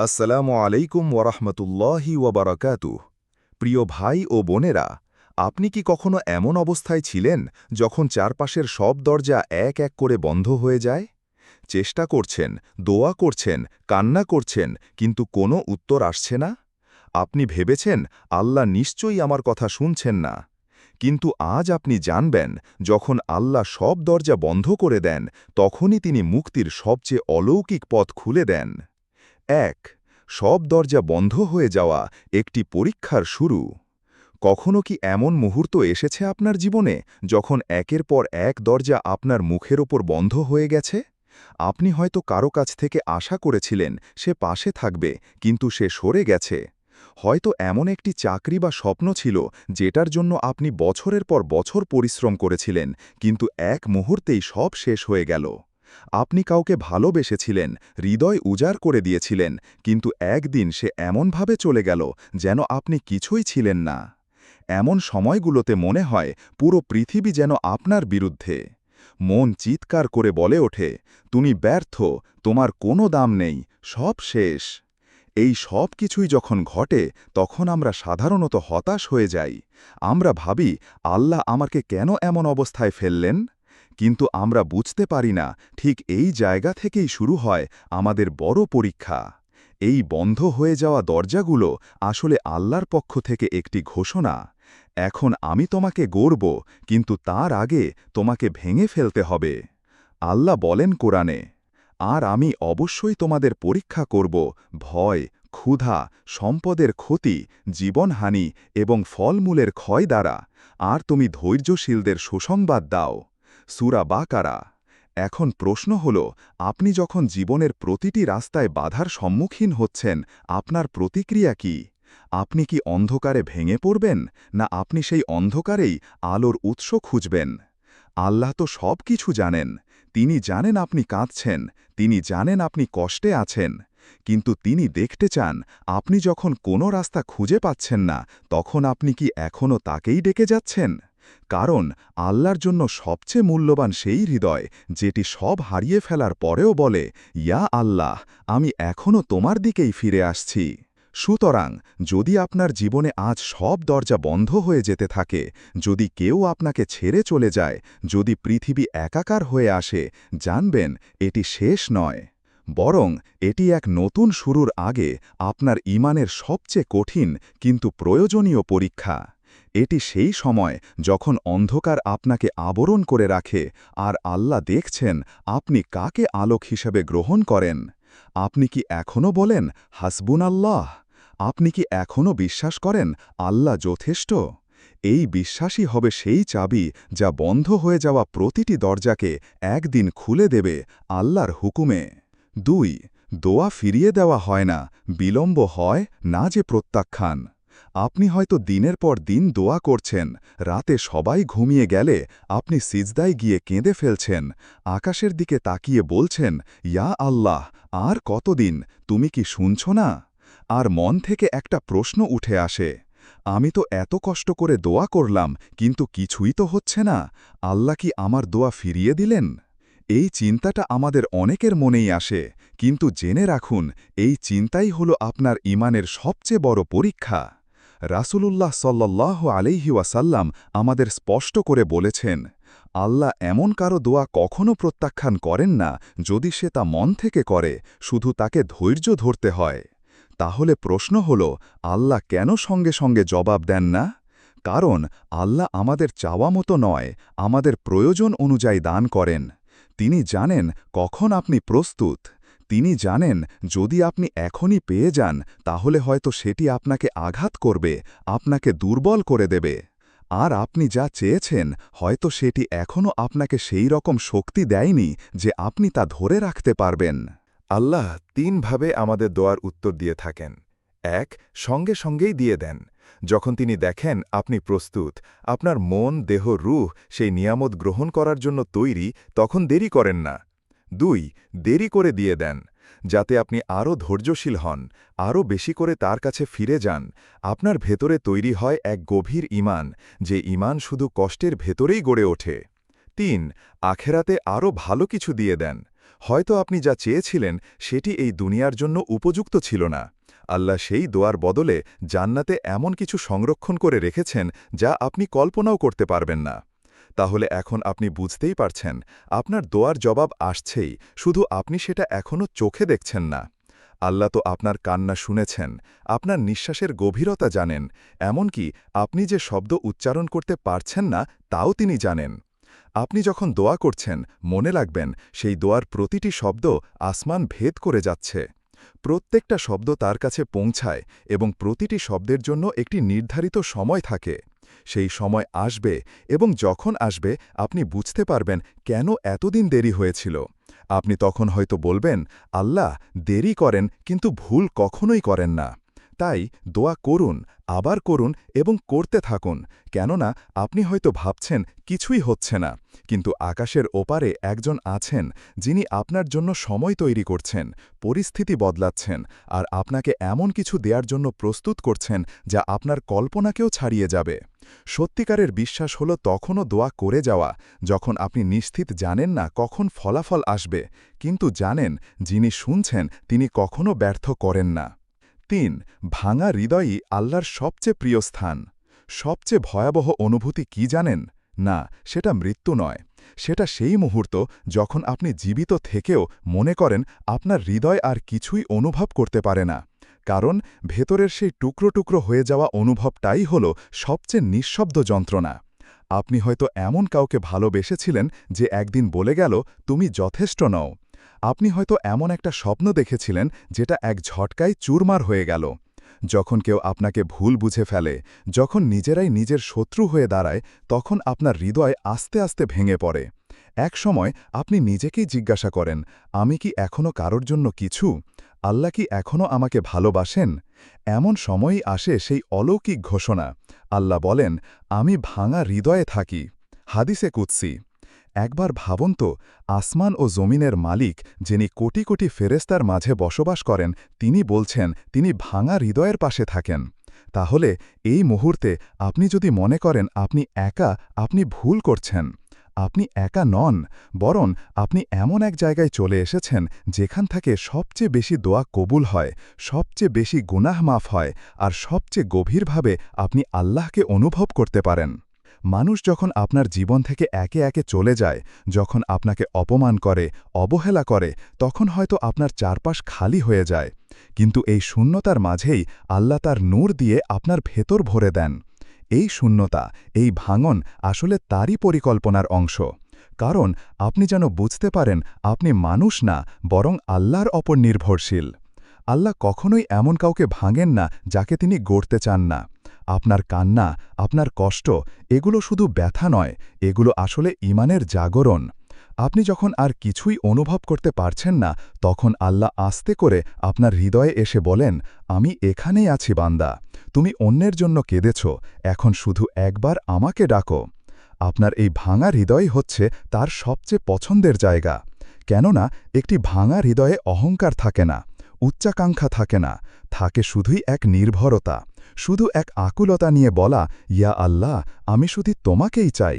আসসালামু আলাইকুম ওরহমতুল্লাহি ওয়াবারাকাতু প্রিয় ভাই ও বোনেরা, আপনি কি কখনো এমন অবস্থায় ছিলেন যখন চারপাশের সব দরজা এক এক করে বন্ধ হয়ে যায়? চেষ্টা করছেন, দোয়া করছেন, কান্না করছেন, কিন্তু কোনো উত্তর আসছে না? আপনি ভেবেছেন, আল্লাহ নিশ্চয়ই আমার কথা শুনছেন না। কিন্তু আজ আপনি জানবেন, যখন আল্লাহ সব দরজা বন্ধ করে দেন, তখনই তিনি মুক্তির সবচেয়ে অলৌকিক পথ খুলে দেন। এক, সব দরজা বন্ধ হয়ে যাওয়া একটি পরীক্ষার শুরু। কখনো কি এমন মুহূর্ত এসেছে আপনার জীবনে যখন একের পর এক দরজা আপনার মুখের ওপর বন্ধ হয়ে গেছে? আপনি হয়তো কারও কাছ থেকে আশা করেছিলেন সে পাশে থাকবে, কিন্তু সে সরে গেছে। হয়তো এমন একটি চাকরি বা স্বপ্ন ছিল যেটার জন্য আপনি বছরের পর বছর পরিশ্রম করেছিলেন, কিন্তু এক মুহূর্তেই সব শেষ হয়ে গেল। আপনি কাউকে ভালোবেসেছিলেন, হৃদয় উজাড় করে দিয়েছিলেন, কিন্তু একদিন সে এমনভাবে চলে গেল যেন আপনি কিছুই ছিলেন না। এমন সময়গুলোতে মনে হয় পুরো পৃথিবী যেন আপনার বিরুদ্ধে। মন চিৎকার করে বলে ওঠে, তুমি ব্যর্থ, তোমার কোনো দাম নেই, সব শেষ। এই সব কিছুই যখন ঘটে, তখন আমরা সাধারণত হতাশ হয়ে যাই। আমরা ভাবি, আল্লাহ আমাকে কেন এমন অবস্থায় ফেললেন? কিন্তু আমরা বুঝতে পারি না, ঠিক এই জায়গা থেকেই শুরু হয় আমাদের বড় পরীক্ষা। এই বন্ধ হয়ে যাওয়া দরজাগুলো আসলে আল্লাহর পক্ষ থেকে একটি ঘোষণা। এখন আমি তোমাকে গড়ব, কিন্তু তার আগে তোমাকে ভেঙে ফেলতে হবে। আল্লাহ বলেন কোরআনে, আর আমি অবশ্যই তোমাদের পরীক্ষা করব, ভয়, ক্ষুধা, সম্পদের ক্ষতি, জীবনহানি এবং ফলমূলের ক্ষয় দ্বারা। আর তুমি ধৈর্যশীলদের সুসংবাদ দাও। সুরা বা কারা এখন প্রশ্ন হল, আপনি যখন জীবনের প্রতিটি রাস্তায় বাধার সম্মুখীন হচ্ছেন, আপনার প্রতিক্রিয়া কি? আপনি কি অন্ধকারে ভেঙে পড়বেন, না আপনি সেই অন্ধকারেই আলোর উৎস খুঁজবেন? আল্লাহ তো সব কিছু জানেন। তিনি জানেন আপনি কাঁদছেন, তিনি জানেন আপনি কষ্টে আছেন। কিন্তু তিনি দেখতে চান, আপনি যখন কোনো রাস্তা খুঁজে পাচ্ছেন না, তখন আপনি কি এখনও তাকেই ডেকে যাচ্ছেন? কারণ আল্লাহর জন্য সবচেয়ে মূল্যবান সেই হৃদয় যেটি সব হারিয়ে ফেলার পরেও বলে, ইয়া আল্লাহ, আমি এখনও তোমার দিকেই ফিরে আসছি। সুতরাং যদি আপনার জীবনে আজ সব দরজা বন্ধ হয়ে যেতে থাকে, যদি কেউ আপনাকে ছেড়ে চলে যায়, যদি পৃথিবী একাকার হয়ে আসে, জানবেন এটি শেষ নয়। বরং এটি এক নতুন শুরুর আগে আপনার ইমানের সবচেয়ে কঠিন কিন্তু প্রয়োজনীয় পরীক্ষা। এটি সেই সময় যখন অন্ধকার আপনাকে আবরণ করে রাখে আর আল্লাহ দেখছেন আপনি কাকে আলোক হিসেবে গ্রহণ করেন। আপনি কি এখনও বলেন হাসবুন আল্লাহ আপনি কি এখনও বিশ্বাস করেন, আল্লাহ যথেষ্ট এই বিশ্বাসই হবে সেই চাবি যা বন্ধ হয়ে যাওয়া প্রতিটি দরজাকে একদিন খুলে দেবে আল্লাহর হুকুমে। দুই, দোয়া ফিরিয়ে দেওয়া হয় না, বিলম্ব হয় না যে প্রত্যাখ্যান। আপনি হয়তো দিনের পর দিন দোয়া করছেন, রাতে সবাই ঘুমিয়ে গেলে আপনি সিজদায় গিয়ে কেঁদে ফেলছেন, আকাশের দিকে তাকিয়ে বলছেন, ইয়া আল্লাহ, আর কতদিন, তুমি কি শুনছ না? আর মন থেকে একটা প্রশ্ন উঠে আসে, আমি তো এত কষ্ট করে দোয়া করলাম, কিন্তু কিছুই তো হচ্ছে না, আল্লাহ কি আমার দোয়া ফিরিয়ে দিলেন? এই চিন্তাটা আমাদের অনেকের মনেই আসে, কিন্তু জেনে রাখুন, এই চিন্তাই হল আপনার ইমানের সবচেয়ে বড় পরীক্ষা। রাসূলুল্লাহ সাল্লাহ আলিহি ওয়াসাল্লাম আমাদের স্পষ্ট করে বলেছেন, আল্লাহ এমন কারও দোয়া কখনও প্রত্যাখ্যান করেন না যদি সে তা মন থেকে করে, শুধু তাকে ধৈর্য ধরতে হয়। তাহলে প্রশ্ন হল, আল্লাহ কেন সঙ্গে সঙ্গে জবাব দেন না? কারণ আল্লাহ আমাদের চাওয়া মতো নয়, আমাদের প্রয়োজন অনুযায়ী দান করেন। তিনি জানেন কখন আপনি প্রস্তুত। তিনি জানেন, যদি আপনি এখনই পেয়ে যান, তাহলে হয়তো সেটি আপনাকে আঘাত করবে, আপনাকে দুর্বল করে দেবে। আর আপনি যা চেয়েছেন, হয়তো সেটি এখনও আপনাকে সেই রকম শক্তি দেয়নি, যে আপনি তা ধরে রাখতে পারবেন। আল্লাহ তিনভাবে আমাদের দোয়ার উত্তর দিয়ে থাকেন। এক, সঙ্গে সঙ্গেই দিয়ে দেন। যখন তিনি দেখেন আপনি প্রস্তুত, আপনার মন, দেহ, রুহ সেই নিয়ামত গ্রহণ করার জন্য তৈরি, তখন দেরি করেন না। দুই, দেরি করে দিয়ে দেন, যাতে আপনি আরও ধৈর্যশীল হন, আরও বেশি করে তার কাছে ফিরে যান। আপনার ভেতরে তৈরি হয় এক গভীর ইমান যে ইমান শুধু কষ্টের ভেতরেই গড়ে ওঠে। তিন, আখেরাতে আরও ভালো কিছু দিয়ে দেন। হয়তো আপনি যা চেয়েছিলেন, সেটি এই দুনিয়ার জন্য উপযুক্ত ছিল না। আল্লাহ সেই দোয়ার বদলে জান্নাতে এমন কিছু সংরক্ষণ করে রেখেছেন, যা আপনি কল্পনাও করতে পারবেন না। তাহলে এখন আপনি বুঝতেই পারছেন, আপনার দোয়ার জবাব আসছেই, শুধু আপনি সেটা এখনও চোখে দেখছেন না। আল্লাহ তো আপনার কান্না শুনেছেন, আপনার নিঃশ্বাসের গভীরতা জানেন, এমনকি আপনি যে শব্দ উচ্চারণ করতে পারছেন না, তাও তিনি জানেন। আপনি যখন দোয়া করছেন, মনে লাগবেন সেই দোয়ার প্রতিটি শব্দ আসমান ভেদ করে যাচ্ছে। প্রত্যেকটা শব্দ তার কাছে পৌঁছায় এবং প্রতিটি শব্দের জন্য একটি নির্ধারিত সময় থাকে। সেই সময় আসবে এবং যখন আসবে, আপনি বুঝতে পারবেন কেন এতদিন দেরি হয়েছিল। আপনি তখন হয়তো বলবেন, আল্লাহ, দেরি করেন, কিন্তু ভুল কখনোই করেন না। তাই দোয়া করুন, আবার করুন এবং করতে থাকুন, কেননা আপনি হয়তো ভাবছেন কিছুই হচ্ছে না, কিন্তু আকাশের ওপারে একজন আছেন যিনি আপনার জন্য সময় তৈরি করছেন, পরিস্থিতি বদলাচ্ছেন আর আপনাকে এমন কিছু দেওয়ার জন্য প্রস্তুত করছেন যা আপনার কল্পনাকেও ছাড়িয়ে যাবে। সত্যিকারের বিশ্বাস হল তখনও দোয়া করে যাওয়া, যখন আপনি নিশ্চিত জানেন না কখন ফলাফল আসবে, কিন্তু জানেন যিনি শুনছেন তিনি কখনও ব্যর্থ করেন না। তিন, ভাঙা হৃদয়ই আল্লাহর সবচেয়ে প্রিয় স্থান। সবচেয়ে ভয়াবহ অনুভূতি কি জানেন? না, সেটা মৃত্যু নয়। সেটা সেই মুহূর্ত যখন আপনি জীবিত থেকেও মনে করেন আপনার হৃদয় আর কিছুই অনুভব করতে পারে না। কারণ ভেতরের সেই টুকরো টুকরো হয়ে যাওয়া অনুভবটাই হল সবচেয়ে নিঃশব্দ যন্ত্রণা। আপনি হয়তো এমন কাউকে ভালোবেসেছিলেন যে একদিন বলে গেল, তুমি যথেষ্ট নও। আপনি হয়তো এমন একটা স্বপ্ন দেখেছিলেন যেটা এক ঝটকায় চুরমার হয়ে গেল। যখন কেউ আপনাকে ভুল বুঝে ফেলে, যখন নিজেরাই নিজের শত্রু হয়ে দাঁড়ায়, তখন আপনার হৃদয় আস্তে আস্তে ভেঙে পড়ে। এক সময় আপনি নিজেকেই জিজ্ঞাসা করেন, আমি কি এখনও কারোর জন্য কিছু? আল্লাহ কি এখনও আমাকে ভালোবাসেন? এমন সময়ই আসে সেই অলৌকিক ঘোষণা। আল্লাহ বলেন, আমি ভাঙা হৃদয়ে থাকি। হাদিসে কুৎসি একবার ভাবুন তো, আসমান ও জমিনের মালিক যিনি কোটি কোটি ফেরেস্তার মাঝে বসবাস করেন, তিনি বলছেন, তিনি ভাঙা হৃদয়ের পাশে থাকেন। তাহলে এই মুহূর্তে আপনি যদি মনে করেন আপনি একা, আপনি ভুল করছেন। আপনি একা নন, বরং আপনি এমন এক জায়গায় চলে এসেছেন, যেখান থেকে সবচেয়ে বেশি দোয়া কবুল হয়, সবচেয়ে বেশি গুনাহ মাফ হয়, আর সবচেয়ে গভীরভাবে আপনি আল্লাহকে অনুভব করতে পারেন। মানুষ যখন আপনার জীবন থেকে একে একে চলে যায়, যখন আপনাকে অপমান করে, অবহেলা করে, তখন হয়তো আপনার চারপাশ খালি হয়ে যায়। কিন্তু এই শূন্যতার মাঝেই আল্লাহ তার নূর দিয়ে আপনার ভেতর ভরে দেন। এই শূন্যতা, এই ভাঙন আসলে তারই পরিকল্পনার অংশ। কারণ আপনি যেন বুঝতে পারেন, আপনি মানুষ না, বরং আল্লাহর অপর নির্ভরশীল। আল্লাহ কখনোই এমন কাউকে ভাঙেন না, যাকে তিনি গড়তে চান না। আপনার কান্না, আপনার কষ্ট, এগুলো শুধু ব্যথা নয়, এগুলো আসলে ইমানের জাগরণ। আপনি যখন আর কিছুই অনুভব করতে পারছেন না, তখন আল্লাহ আস্তে করে আপনার হৃদয়ে এসে বলেন, আমি এখানেই আছি বান্দা। তুমি অন্যের জন্য কেঁদেছ। এখন শুধু একবার আমাকে ডাকো। আপনার এই ভাঙা হৃদয় হচ্ছে তার সবচেয়ে পছন্দের জায়গা। কেননা, একটি ভাঙা হৃদয়ে অহংকার থাকে না। উচ্চাকাঙ্ক্ষা থাকে না, থাকে শুধুই এক নির্ভরতা, শুধু এক আকুলতা নিয়ে বলা, ইয়া আল্লাহ, আমি শুধু তোমাকেই চাই।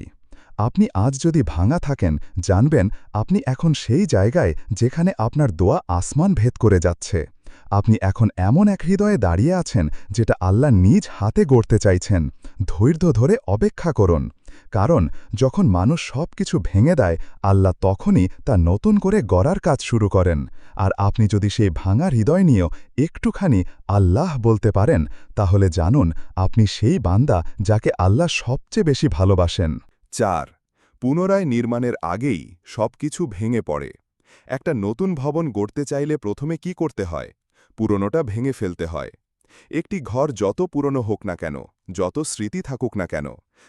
আপনি আজ যদি ভাঙা থাকেন, জানবেন আপনি এখন সেই জায়গায় যেখানে আপনার দোয়া আসমান ভেদ করে যাচ্ছে। আপনি এখন এমন এক হৃদয়ে দাঁড়িয়ে আছেন, যেটা আল্লাহ নিজ হাতে গড়তে চাইছেন। ধৈর্য ধরে অপেক্ষা করুন। কারণ যখন মানুষ সব কিছু ভেঙে দেয়, আল্লাহ তখনই তা নতুন করে গড়ার কাজ শুরু করেন। আর আপনি যদি সেই ভাঙা হৃদয় নিয়েও একটুখানি আল্লাহ বলতে পারেন, তাহলে জানুন আপনি সেই বান্দা যাকে আল্লাহ সবচেয়ে বেশি ভালোবাসেন। চার, পুনরায় নির্মাণের আগেই সবকিছু ভেঙে পড়ে। একটা নতুন ভবন গড়তে চাইলে প্রথমে কি করতে হয়? পুরনোটা ভেঙে ফেলতে হয়। একটি ঘর যত পুরনো হোক না কেন, যত স্মৃতি থাকুক না কেন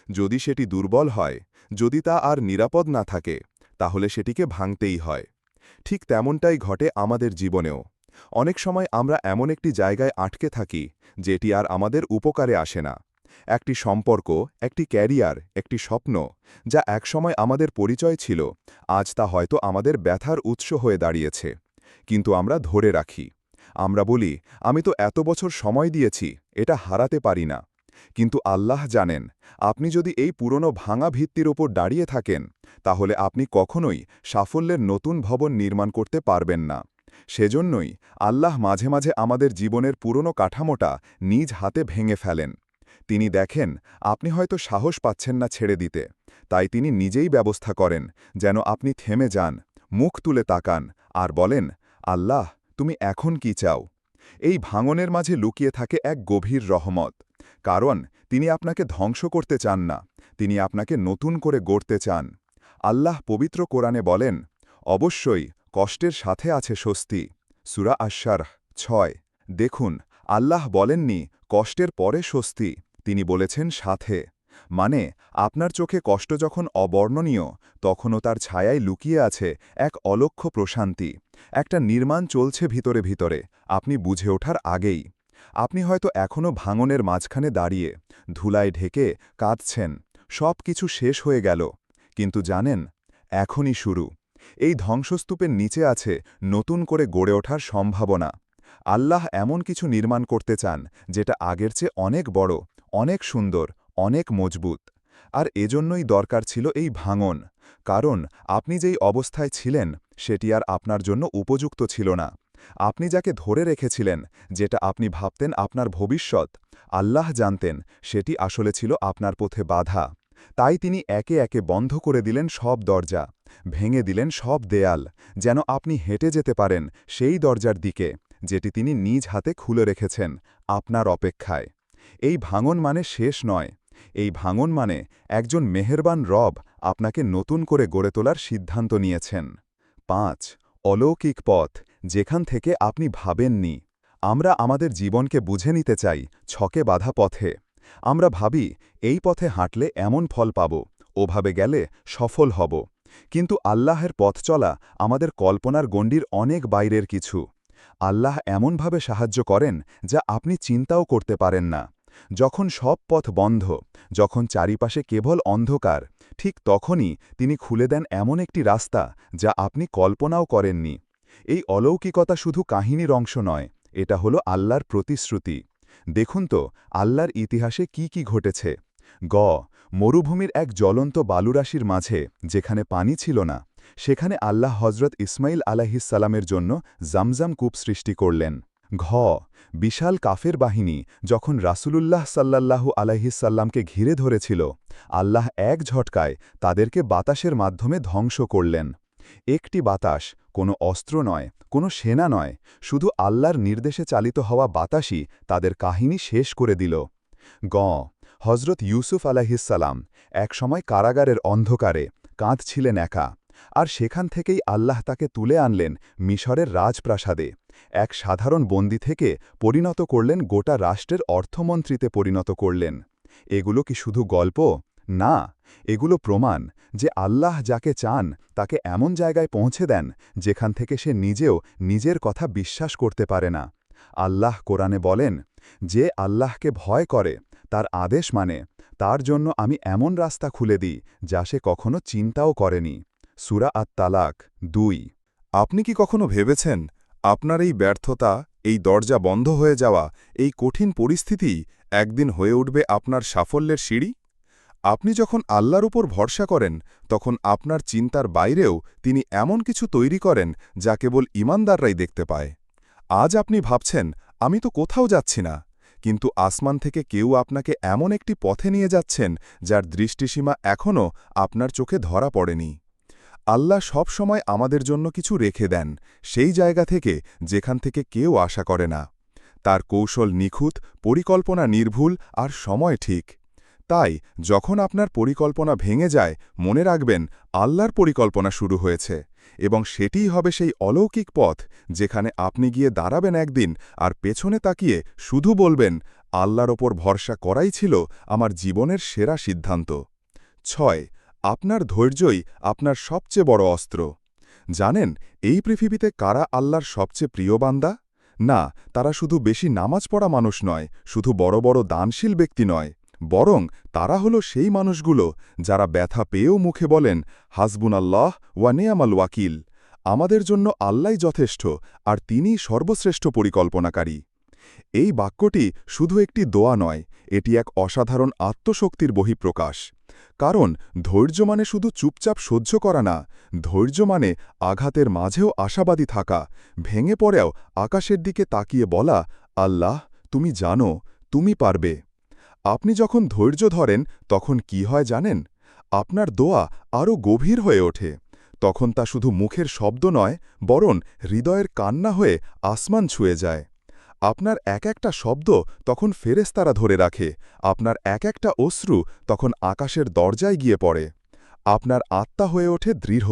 যদি সেটি দুর্বল হয়, যদি তা আর নিরাপদ না থাকে, তাহলে সেটিকে ভাঙতেই হয়। ঠিক তেমনটাই ঘটে আমাদের জীবনেও। অনেক সময় আমরা এমন একটি জায়গায় আটকে থাকি, যেটি আর আমাদের উপকারে আসে না। একটি সম্পর্ক, একটি ক্যারিয়ার, একটি স্বপ্ন, যা একসময় আমাদের পরিচয় ছিল, আজ তা হয়তো আমাদের ব্যথার উৎস হয়ে দাঁড়িয়েছে। কিন্তু আমরা ধরে রাখি। আমরা বলি, আমি তো এত বছর সময় দিয়েছি, এটা হারাতে পারি না। কিন্তু আল্লাহ জানেন, আপনি যদি এই পুরনো ভাঙা ভিত্তির ওপর দাঁড়িয়ে থাকেন, তাহলে আপনি কখনোই সাফল্যের নতুন ভবন নির্মাণ করতে পারবেন না। সেজন্যই আল্লাহ মাঝে মাঝে আমাদের জীবনের পুরনো কাঠামোটা নিজ হাতে ভেঙে ফেলেন। তিনি দেখেন, আপনি হয়তো সাহস পাচ্ছেন না ছেড়ে দিতে। তাই তিনি নিজেই ব্যবস্থা করেন, যেন আপনি থেমে যান, মুখ তুলে তাকান, আর বলেন, আল্লাহ, তুমি এখন কি চাও? এই ভাঙনের মাঝে লুকিয়ে থাকে এক গভীর রহমত। কারণ তিনি আপনাকে ধ্বংস করতে চান না, তিনি আপনাকে নতুন করে গড়তে চান। আল্লাহ পবিত্র কোরআনে বলেন, অবশ্যই কষ্টের সাথে আছে স্বস্তি। সুরা আশ্বার ছয়। দেখুন, আল্লাহ বলেননি, কষ্টের পরে স্বস্তি। তিনি বলেছেন, সাথে। মানে আপনার চোখে কষ্ট যখন অবর্ণনীয়, তখনও তার ছায়ায় লুকিয়ে আছে এক অলক্ষ প্রশান্তি। একটা নির্মাণ চলছে ভিতরে ভিতরে, আপনি বুঝে ওঠার আগেই। আপনি হয়তো এখনও ভাঙনের মাঝখানে দাঁড়িয়ে, ধুলায় ঢেকে কাঁদছেন সব কিছু শেষ হয়ে গেল। কিন্তু জানেন, এখনই শুরু। এই ধ্বংসস্তূপের নিচে আছে নতুন করে গড়ে ওঠার সম্ভাবনা। আল্লাহ এমন কিছু নির্মাণ করতে চান, যেটা আগের চেয়ে অনেক বড়, অনেক সুন্দর, অনেক মজবুত। আর এজন্যই দরকার ছিল এই ভাঙন। কারণ আপনি যেই অবস্থায় ছিলেন, সেটি আর আপনার জন্য উপযুক্ত ছিল না। আপনি যাকে ধরে রেখেছিলেন, যেটা আপনি ভাবতেন আপনার ভবিষ্যৎ, আল্লাহ জানতেন সেটি আসলে ছিল আপনার পথে বাধা। তাই তিনি একে একে বন্ধ করে দিলেন সব দরজা, ভেঙে দিলেন সব দেয়াল, যেন আপনি হেঁটে যেতে পারেন সেই দরজার দিকে, যেটি তিনি নিজ হাতে খুলে রেখেছেন আপনার অপেক্ষায়। এই ভাঙন মানে শেষ নয়। এই ভাঙন মানে একজন মেহেরবান রব আপনাকে নতুন করে গড়ে তোলার সিদ্ধান্ত নিয়েছেন। পাঁচ, অলৌকিক পথ। যেখান থেকে আপনি ভাবেননি। আমরা আমাদের জীবনকে বুঝে নিতে চাই, ছকে বাধা পথে। আমরা ভাবি, এই পথে হাঁটলে এমন ফল পাব, ওভাবে গেলে সফল হব। কিন্তু আল্লাহের পথ চলা আমাদের কল্পনার গণ্ডির অনেক বাইরের কিছু। আল্লাহ এমনভাবে সাহায্য করেন যা আপনি চিন্তাও করতে পারেন না। যখন সব পথ বন্ধ, যখন চারিপাশে কেবল অন্ধকার, ঠিক তখনই তিনি খুলে দেন এমন একটি রাস্তা যা আপনি কল্পনাও করেননি। এই অলৌকিকতা শুধু কাহিনীর অংশ নয়, এটা হলো আল্লাহর প্রতিশ্রুতি। দেখুন তো, আল্লাহর ইতিহাসে কি কি ঘটেছে। গ, মরুভূমির এক জ্বলন্ত বালুরাশির মাঝে, যেখানে পানি ছিল না, সেখানে আল্লাহ হজরত ইসমাইল আলাহিসাল্লামের জন্য জামজাম কূপ সৃষ্টি করলেন। ঘ, বিশাল কাফের বাহিনী যখন রাসূলুল্লাহ সাল্লাল্লাহু আলাইহিসাল্লামকে ঘিরে ধরেছিল, আল্লাহ এক ঝটকায় তাদেরকে বাতাসের মাধ্যমে ধ্বংস করলেন। একটি বাতাস কোনো অস্ত্র নয়, কোনো সেনা নয়, শুধু আল্লাহর নির্দেশে চালিত হওয়া বাতাসই তাদের কাহিনী শেষ করে দিল। গ হজরত ইউসুফ আলাহিসাল্লাম একসময় কারাগারের অন্ধকারে কাঁদছিলেন একা, আর সেখান থেকেই আল্লাহ তাকে তুলে আনলেন মিশরের রাজপ্রাসাদে। এক সাধারণ বন্দি থেকে পরিণত করলেন গোটা রাষ্ট্রের অর্থমন্ত্রীতে পরিণত করলেন। এগুলো কি শুধু গল্প? না, এগুলো প্রমাণ যে আল্লাহ যাকে চান তাকে এমন জায়গায় পৌঁছে দেন যেখান থেকে সে নিজেও নিজের কথা বিশ্বাস করতে পারে না। আল্লাহ কোরআনে বলেন, যে আল্লাহকে ভয় করে, তার আদেশ মানে তার জন্য আমি এমন রাস্তা খুলে দিই যা সে কখনো চিন্তাও করেনি। সুরা আত তালাক দুই। আপনি কি কখনো ভেবেছেন, আপনার এই ব্যর্থতা, এই দরজা বন্ধ হয়ে যাওয়া, এই কঠিন পরিস্থিতি একদিন হয়ে উঠবে আপনার সাফল্যের সিঁড়ি? আপনি যখন আল্লাহর উপর ভরসা করেন, তখন আপনার চিন্তার বাইরেও তিনি এমন কিছু তৈরি করেন যা কেবল ইমানদাররাই দেখতে পায়। আজ আপনি ভাবছেন, আমি তো কোথাও যাচ্ছি না। কিন্তু আসমান থেকে কেউ আপনাকে এমন একটি পথে নিয়ে যাচ্ছেন, যার দৃষ্টিসীমা এখনও আপনার চোখে ধরা পড়েনি। আল্লাহ সব সময় আমাদের জন্য কিছু রেখে দেন, সেই জায়গা থেকে যেখান থেকে কেউ আশা করে না। তার কৌশল নিখুঁত, পরিকল্পনা নির্ভুল আর সময় ঠিক। তাই যখন আপনার পরিকল্পনা ভেঙে যায়, মনে রাখবেন আল্লাহর পরিকল্পনা শুরু হয়েছে এবং সেটিই হবে সেই অলৌকিক পথ যেখানে আপনি গিয়ে দাঁড়াবেন একদিন আর পেছনে তাকিয়ে শুধু বলবেন, আল্লাহর ওপর ভরসা করাই ছিল আমার জীবনের সেরা সিদ্ধান্ত। ছয়, আপনার ধৈর্যই আপনার সবচেয়ে বড় অস্ত্র। জানেন, এই পৃথিবীতে কারা আল্লাহর সবচেয়ে প্রিয় বান্দা? না, তারা শুধু বেশি নামাজ পড়া মানুষ নয়, শুধু বড় বড় দানশীল ব্যক্তি নয়। বরং তারা হলো সেই মানুষগুলো যারা ব্যথা পেয়েও মুখে বলেন হাসবুন আল্লাহ ওয়া নেয়ামাল ওয়াকিল, আমাদের জন্য আল্লাই যথেষ্ট আর তিনিই সর্বশ্রেষ্ঠ পরিকল্পনাকারী। এই বাক্যটি শুধু একটি দোয়া নয়, এটি এক অসাধারণ আত্মশক্তির বহিঃপ্রকাশ। কারণ ধৈর্য মানে শুধু চুপচাপ সহ্য করা না, ধৈর্য মানে আঘাতের মাঝেও আশাবাদী থাকা, ভেঙে পড়েও আকাশের দিকে তাকিয়ে বলা, আল্লাহ, তুমি জানো, তুমি পারবে। আপনি যখন ধৈর্য ধরেন, তখন কি হয় জানেন? আপনার দোয়া আরও গভীর হয়ে ওঠে। তখন তা শুধু মুখের শব্দ নয়, বরং হৃদয়ের কান্না হয়ে আসমান ছুঁয়ে যায়। আপনার এক একটা শব্দ তখন ফেরেস্তারা ধরে রাখে। আপনার এক একটা অশ্রু তখন আকাশের দরজায় গিয়ে পড়ে। আপনার আত্মা হয়ে ওঠে দৃঢ়।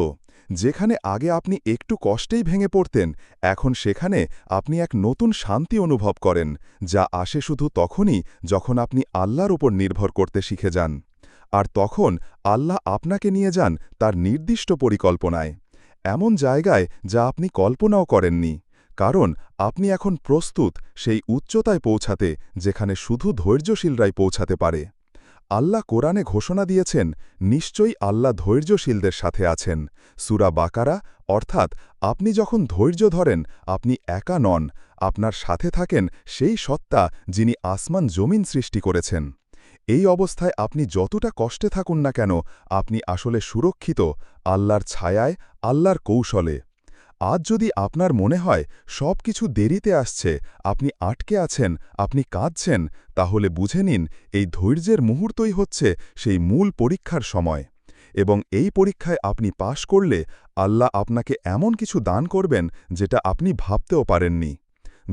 যেখানে আগে আপনি একটু কষ্টেই ভেঙে পড়তেন, এখন সেখানে আপনি এক নতুন শান্তি অনুভব করেন, যা আসে শুধু তখনই যখন আপনি আল্লাহর ওপর নির্ভর করতে শিখে যান। আর তখন আল্লাহ আপনাকে নিয়ে যান তার নির্দিষ্ট পরিকল্পনায়। এমন জায়গায় যা আপনি কল্পনাও করেননি, কারণ আপনি এখন প্রস্তুত সেই উচ্চতায় পৌঁছাতে, যেখানে শুধু ধৈর্যশীলরাই পৌঁছাতে পারে। আল্লাহ কোরআনে ঘোষণা দিয়েছেন, নিশ্চয়ই আল্লাহ ধৈর্যশীলদের সাথে আছেন। সুরা বাকারা, অর্থাৎ আপনি যখন ধৈর্য ধরেন, আপনি একা নন, আপনার সাথে থাকেন সেই সত্তা যিনি আসমান জমিন সৃষ্টি করেছেন। এই অবস্থায় আপনি যতটা কষ্টে থাকুন না কেন, আপনি আসলে সুরক্ষিত, আল্লাহর ছায়ায়, আল্লাহর কৌশলে। আজ যদি আপনার মনে হয় সব কিছু দেরিতে আসছে, আপনি আটকে আছেন, আপনি কাঁদছেন, তাহলে বুঝে নিন এই ধৈর্যের মুহূর্তই হচ্ছে সেই মূল পরীক্ষার সময়। এবং এই পরীক্ষায় আপনি পাশ করলে আল্লাহ আপনাকে এমন কিছু দান করবেন যেটা আপনি ভাবতেও পারেননি।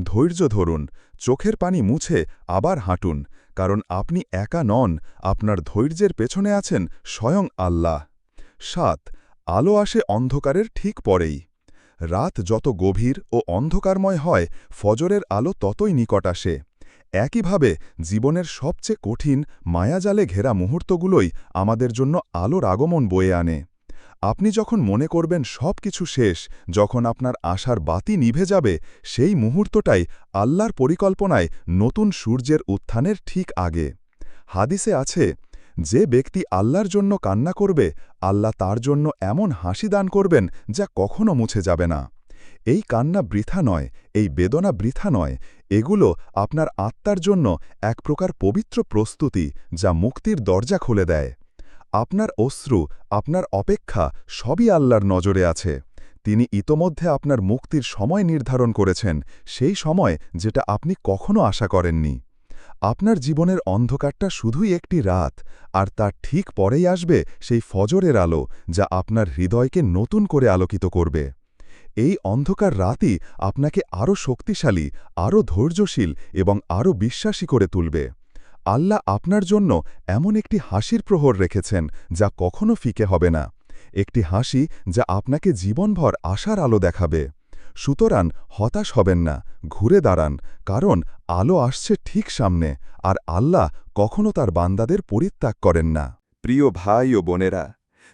ধৈর্য ধরুন, চোখের পানি মুছে আবার হাঁটুন, কারণ আপনি একা নন, আপনার ধৈর্যের পেছনে আছেন স্বয়ং আল্লাহ। সাত, আলো আসে অন্ধকারের ঠিক পরেই। রাত যত গভীর ও অন্ধকারময় হয়, ফজরের আলো ততই নিকট আসে। একইভাবে জীবনের সবচেয়ে কঠিন মায়াজালে ঘেরা মুহূর্তগুলোই আমাদের জন্য আলোর আগমন বয়ে আনে। আপনি যখন মনে করবেন সব কিছু শেষ, যখন আপনার আশার বাতি নিভে যাবে, সেই মুহূর্তটাই আল্লাহর পরিকল্পনায় নতুন সূর্যের উত্থানের ঠিক আগে। হাদিসে আছে যে ব্যক্তি আল্লাহর জন্য কান্না করবে, আল্লাহ তার জন্য এমন হাসি দান করবেন যা কখনো মুছে যাবে না। এই কান্না বৃথা নয়, এই বেদনা বৃথা নয়, এগুলো আপনার আত্মার জন্য এক প্রকার পবিত্র প্রস্তুতি যা মুক্তির দরজা খুলে দেয়। আপনার অশ্রু, আপনার অপেক্ষা সবই আল্লাহর নজরে আছে। তিনি ইতোমধ্যে আপনার মুক্তির সময় নির্ধারণ করেছেন, সেই সময় যেটা আপনি কখনো আশা করেননি। আপনার জীবনের অন্ধকারটা শুধুই একটি রাত, আর তার ঠিক পরেই আসবে সেই ফজরের আলো, যা আপনার হৃদয়কে নতুন করে আলোকিত করবে। এই অন্ধকার রাতই আপনাকে আরও শক্তিশালী, আরও ধৈর্যশীল এবং আরও বিশ্বাসী করে তুলবে। আল্লাহ আপনার জন্য এমন একটি হাসির প্রহর রেখেছেন, যা কখনো ফিকে হবে না। একটি হাসি যা আপনাকে জীবনভর আশার আলো দেখাবে। সুতরাং হতাশ হবেন না, ঘুরে দাঁড়ান, কারণ আলো আসছে ঠিক সামনে, আর আল্লাহ কখনো তার বান্দাদের পরিত্যাগ করেন না। প্রিয় ভাই ও বোনেরা,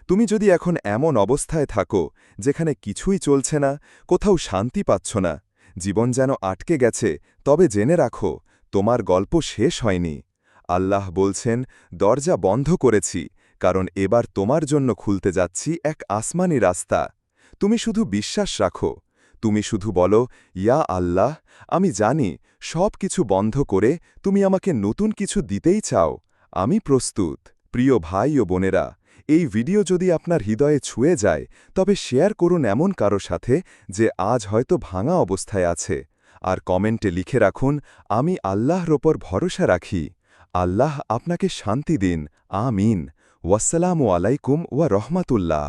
তুমি যদি এখন এমন অবস্থায় থাকো, যেখানে কিছুই চলছে না, কোথাও শান্তি পাচ্ছ না, জীবন যেন আটকে গেছে, তবে জেনে রাখো, তোমার গল্প শেষ হয়নি। আল্লাহ বলছেন, দরজা বন্ধ করেছি, কারণ এবার তোমার জন্য খুলতে যাচ্ছি এক আসমানি রাস্তা। তুমি শুধু বিশ্বাস রাখো তুমি শুধু বলো, ইয়া আল্লাহ, আমি জানি, সব কিছু বন্ধ করে তুমি আমাকে নতুন কিছু দিতেই চাও। আমি প্রস্তুত। প্রিয় ভাই ও বোনেরা, এই ভিডিও যদি আপনার হৃদয়ে ছুঁয়ে যায়, তবে শেয়ার করুন এমন কারও সাথে যে আজ হয়তো ভাঙা অবস্থায় আছে। আর কমেন্টে লিখে রাখুন, আমি আল্লাহর ওপর ভরসা রাখি। আল্লাহ আপনাকে শান্তি দিন। আমিন। ওয়াসালামু আলাইকুম ওয়া রহমাতুল্লাহ।